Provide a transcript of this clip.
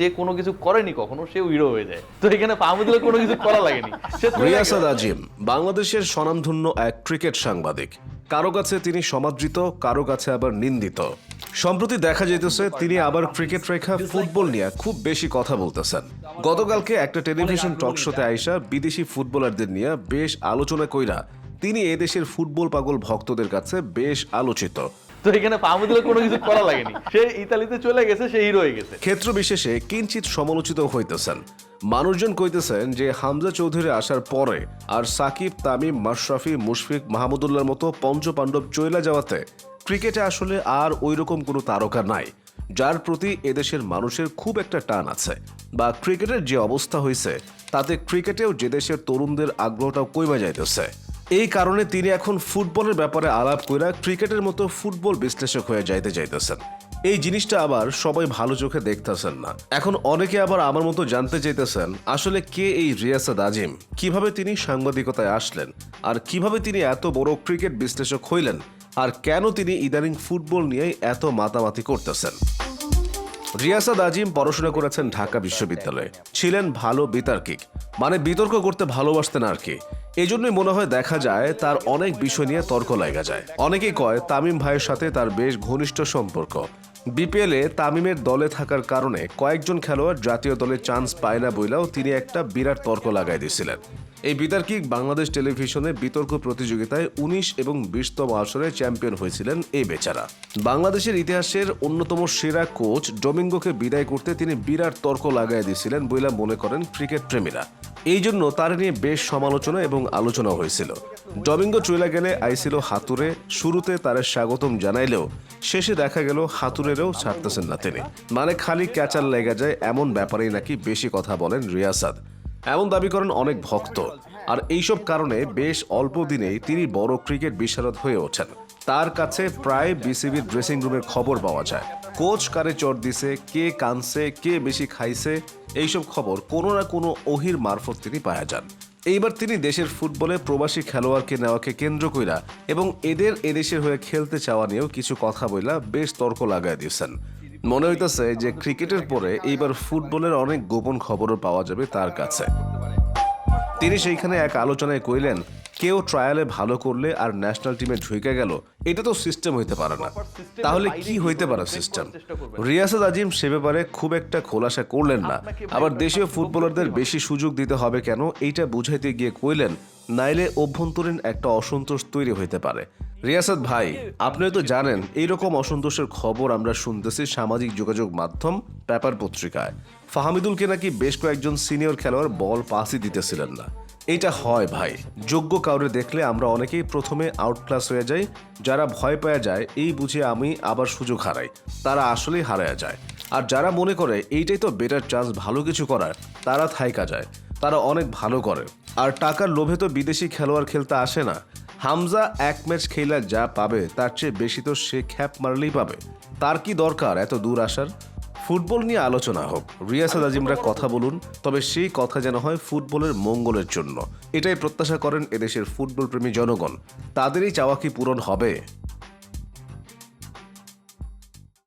যে কোনো কিছু করেনি কখনো, সেও হিরো হয়ে যায়। তো এখানে ফাহমিদুলের কোনো কিছু করা লাগেনি। রিয়াসাদ আজিম, বাংলাদেশের স্বনামধন্য এক ক্রিকেট সাংবাদিক। কারও কাছে তিনি সমাদৃত, কারও কাছে আবার নিন্দিত। সম্প্রতি দেখা যাইতেছে, তিনি আবার ক্রিকেট রেখা, ফুটবল নিয়ে খুব বেশি কথা বলতেছেন। গতকালকে একটা টেলিভিশন টক শোতে আইসা বিদেশি ফুটবলারদের নিয়ে বেশ আলোচনা কইরা, তিনি এদেশের ফুটবল পাগল ভক্তদের কাছে বেশ আলোচিত। তো এখানে ফাহমিদুলের কোনো কিছু করা লাগেনি। সে ইতালিতে চলে গেছে, সে হিরো হয়ে গেছে। ক্ষেত্র বিশেষে কিঞ্চিত সমালোচিত হইতেছেন। মানুষজন কইতেছেন যে, হামজা চৌধুরী আসার পরে আর সাকিব, তামিম, মাশরাফি, মুশফিক মাহমুদুল্লাহর মতো পঞ্চপাণ্ডব চইলা যাওয়াতে ক্রিকেটে আসলে আর ওই রকম কোনো তারকা নাই, যার প্রতি এদেশের মানুষের খুব একটা টান আছে। বা ক্রিকেটের যে অবস্থা হয়েছে তাতে ক্রিকেটেও যে দেশের তরুণদের আগ্রহটাও কইবা যাইতেছে। এই কারণে তিনি এখন ফুটবলের ব্যাপারে আলাপ কইরা ক্রিকেটের মতো ফুটবল বিশ্লেষক হয়ে যাইতে চাইতেছেন এই জিনিসটা আবার সবাই ভালো চোখে দেখতেছেন না। এখন অনেকে আবার আমার মতো জানতে চাইতেছেন, আসলে কে এই রিয়াসাদ আজিম? কীভাবে তিনি সাংবাদিকতায় আসলেন? আর কীভাবে তিনি এত বড় ক্রিকেট বিশ্লেষক হইলেন? আর কেন তিনি ইদানিং ফুটবল নিয়ে এত মাতামাতি করতেছেন? রিয়াসাদ আজিম পড়াশোনা করেছেন ঢাকা বিশ্ববিদ্যালয়ে। ছিলেন ভালো বিতার্কিক। মানে বিতর্ক করতে ভালোবাসতেন আর কি। এই জন্যই মনে হয় দেখা যায় তার অনেক বিষয় নিয়ে তর্ক লাগা যায়। অনেকেই কয়, তামিম ভাইয়ের সাথে তার বেশ ঘনিষ্ঠ সম্পর্ক। বিপিএলে তামিমের দলে থাকার কারণে কয়েকজন খেলোয়াড় জাতীয় দলে চান্স পায় না বইলাও তিনি একটা বিরাট তর্ক লাগাই দিয়েছিলেন। এই বিতার্কিক বাংলাদেশ টেলিভিশনে বিতর্ক প্রতিযোগিতায় উনিশ এবং বিশতম আসরে চ্যাম্পিয়ন হয়েছিলেন এই বেচারা। বাংলাদেশের ইতিহাসের অন্যতম সেরা কোচ ডোমিঙ্গোকে বিদায় করতে তিনি বিরাট তর্ক লাগাই দিয়েছিলেন বইলা মনে করেন ক্রিকেট প্রেমীরা। এই জন্য তার নিয়ে বেশ সমালোচনা এবং আলোচনা হয়েছিল। ডমিঙ্গো চলে গেলে আইছিল হাতুরে শুরুতে তার স্বাগতম জানাইলেও শেষে দেখা গেল হাতুরেরও ছাড়তেছেন না তিনি। মানে খালি ক্যাচার লেগে যায় এমন ব্যাপারেই নাকি বেশি কথা বলেন রিয়াসাদ। এমন দাবি করেন অনেক ভক্ত। আর এইসব কারণে বেশ অল্প দিনেই তিনি বড় ক্রিকেট বিশারদ হয়ে ওঠেন। তার কাছে প্রায় বিসিবির ড্রেসিং রুমের খবর পাওয়া যায়। কোচ কারে চট দিছে, কে কানছে, কে বেশি খাইছে, এইসব খবর কোনো না কোনো অহির মারফত তিনি পাওয়া যান। এইবার তিনি দেশের ফুটবলে প্রবাসী খেলোয়াড়কে নেওয়াকে কেন্দ্র কইরা এবং এদের এদেশের হয়ে খেলতে চাওয়া নিয়েও কিছু কথা বইলা বেশ তর্ক লাগাই দিয়েছেন। মনে হইতেছে যে ক্রিকেটের পরে এইবার ফুটবলের অনেক গোপন খবরও পাওয়া যাবে তার কাছে। তিনি সেইখানে এক আলোচনায় কইলেন, কেউ ট্রায়ালে ভালো করলে আর ন্যাশনাল টিমে ঢুকে গেল এটা তো সিস্টেম হইতে পারে না। তাহলে কি হইতে পারে সিস্টেম রিয়াসাদ আজিম সে ব্যাপারে খুব একটা খোলাসা করলেন না। আবার দেশীয় ফুটবলারদের বেশি সুযোগ দিতে হবে কেন? এইটা বুঝাইতে গিয়ে কইলেন নাইলে অভ্যন্তরীণ একটা অসন্তোষ তৈরি হইতে পারে। রিয়াসাদ ভাই আপনি তো জানেন এইরকম অসন্তোষের খবর আমরা শুনতেছি সামাজিক যোগাযোগ মাধ্যম পেপার পত্রিকায়। ফাহামিদুলকে নাকি বেশ কয়েকজন সিনিয়র খেলোয়াড় বল পাসই দিতেছিলেন না। এটা হয় ভাই যোগ্য কাউরে দেখলে আমরা অনেকেই প্রথমে আউটক্লাস হয়ে যাই যারা ভয় পাওয়া যায়, এই বুঝে আমি আবার সুযোগ হারাই। তারা আসলেই হারায়া যায়। আর যারা মনে করে এইটাই তো বেটার চান্স ভালো কিছু করার, তারা থাইকা যায়। তারা অনেক ভালো করে। আর টাকার লোভে তো বিদেশি খেলোয়াড় খেলতে আসে না। হামজা এক ম্যাচ খেলা যা পাবে, তার চেয়ে বেশি তো সে খ্যাপ মারলেই পাবে। তার কি দরকার এত দূর আসার? ফুটবল নিয়ে আলোচনা হোক। রিয়াসাদ আজিমরা কথা বলুন, তবে সেই কথা যেন হয় ফুটবলের মঙ্গলের জন্য। এটাই প্রত্যাশা করেন এদেশের ফুটবল প্রেমী জনগণ। তাদেরই চাওয়া কি পূরণ হবে?